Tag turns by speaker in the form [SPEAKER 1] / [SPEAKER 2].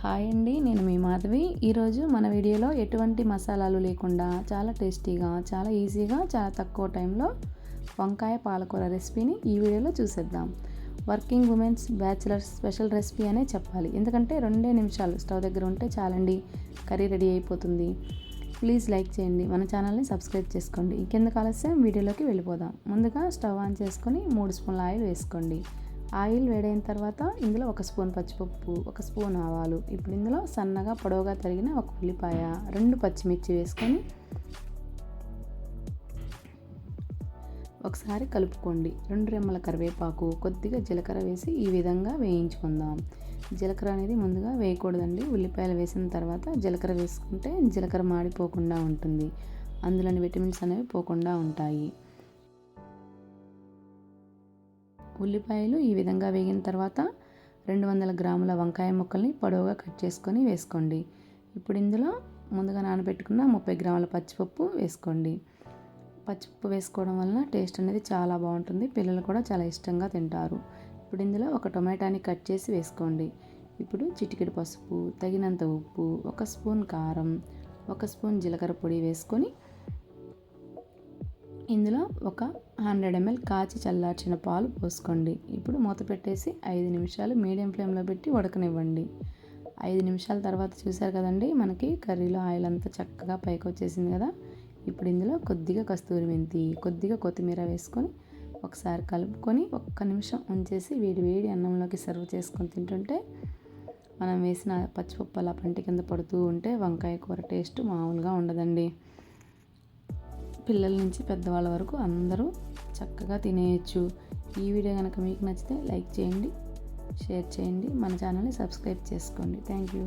[SPEAKER 1] Hi అండి నేను మీ మాధవి. ఈరోజు మన వీడియోలో ఎటువంటి మసాలాలు లేకుండా చాలా టేస్టీగా చాలా ఈజీగా చాలా తక్కువ టైంలో వంకాయ పాలకూర రెసిపీని ఈ వీడియోలో చూసేద్దాం. Working womens bachelors special recipe అనే చెప్పాలి. ఎందుకంటే రెండే నిమిషాలు స్టవ్ దగ్గర ఉంటే చాలండి కర్రీ రెడీ అయిపోతుంది. ప్లీజ్ లైక్ చేయండి మన ఛానల్ని సబ్స్క్రైబ్ చేసుకోండి. ఇంకెందుకు ఆలస్యం? వీడియోలోకి వెళ్ళిపోదాం. ముందుగా స్టవ్ ఆన్ చేసుకొని మూడు స్పూన్ల ఆయిల్ వేసుకోండి. ఆయిల్ వేడైన తర్వాత ఇందులో ఒక స్పూన్ పచ్చిపప్పు ఒక స్పూన్ ఆవాలు ఇప్పుడు ఇందులో సన్నగా పొడవుగా తరిగిన ఒక ఉల్లిపాయ రెండు పచ్చిమిర్చి వేసుకొని ఒకసారి కలుపుకోండి. రెండు రెమ్మల కరివేపాకు కొద్దిగా జీలకర్ర వేసి ఈ విధంగా వేయించుకుందాం. జీలకర్ర అనేది ముందుగా వేయకూడదండి. ఉల్లిపాయలు వేసిన తర్వాత జీలకర్ర వేసుకుంటే జీలకర్ర మాడిపోకుండా ఉంటుంది. అందులోని విటమిన్స్ అనేవి పోకుండా ఉంటాయి. ఉల్లిపాయలు ఈ విధంగా వేగిన తర్వాత రెండు వందల గ్రాముల వంకాయ ముక్కల్ని పొడవుగా కట్ చేసుకొని వేసుకోండి. ఇప్పుడు ఇందులో ముందుగా నానబెట్టుకున్న ముప్పై గ్రాముల పచ్చిపప్పు వేసుకోండి. పచ్చిపప్పు వేసుకోవడం వలన టేస్ట్ అనేది చాలా బాగుంటుంది. పిల్లలు కూడా చాలా ఇష్టంగా తింటారు. ఇప్పుడు ఇందులో ఒక టొమాటోని కట్ చేసి వేసుకోండి. ఇప్పుడు చిటికెడు పసుపు తగినంత ఉప్పు ఒక స్పూన్ కారం ఒక స్పూన్ జీలకర్ర పొడి వేసుకొని ఇందులో ఒక హండ్రెడ్ ఎంఎల్ కాచి చల్లార్చిన పాలు పోసుకోండి. ఇప్పుడు మూత పెట్టేసి ఐదు నిమిషాలు మీడియం ఫ్లేమ్లో పెట్టి ఉడకనివ్వండి. ఐదు నిమిషాల తర్వాత చూసారు కదండి మనకి కర్రీలో ఆయిల్ అంతా చక్కగా పైకి వచ్చేసింది కదా. ఇప్పుడు ఇందులో కొద్దిగా కస్తూరి మెంతి కొద్దిగా కొత్తిమీర వేసుకొని ఒకసారి కలుపుకొని ఒక్క నిమిషం ఉంచేసి వేడి వేడి అన్నంలోకి సర్వ్ చేసుకొని తింటుంటే మనం వేసిన పచ్చిపప్పు అలా పంటి కింద పడుతూ ఉంటే వంకాయ కూర టేస్ట్ మామూలుగా ఉండదండి. పిల్లల నుంచి పెద్దవాళ్ళ వరకు అందరూ చక్కగా తినేయచ్చు. ఈ వీడియో కనుక మీకు నచ్చితే లైక్ చేయండి షేర్ చేయండి మన ఛానల్ని సబ్స్క్రైబ్ చేసుకోండి. Thank you.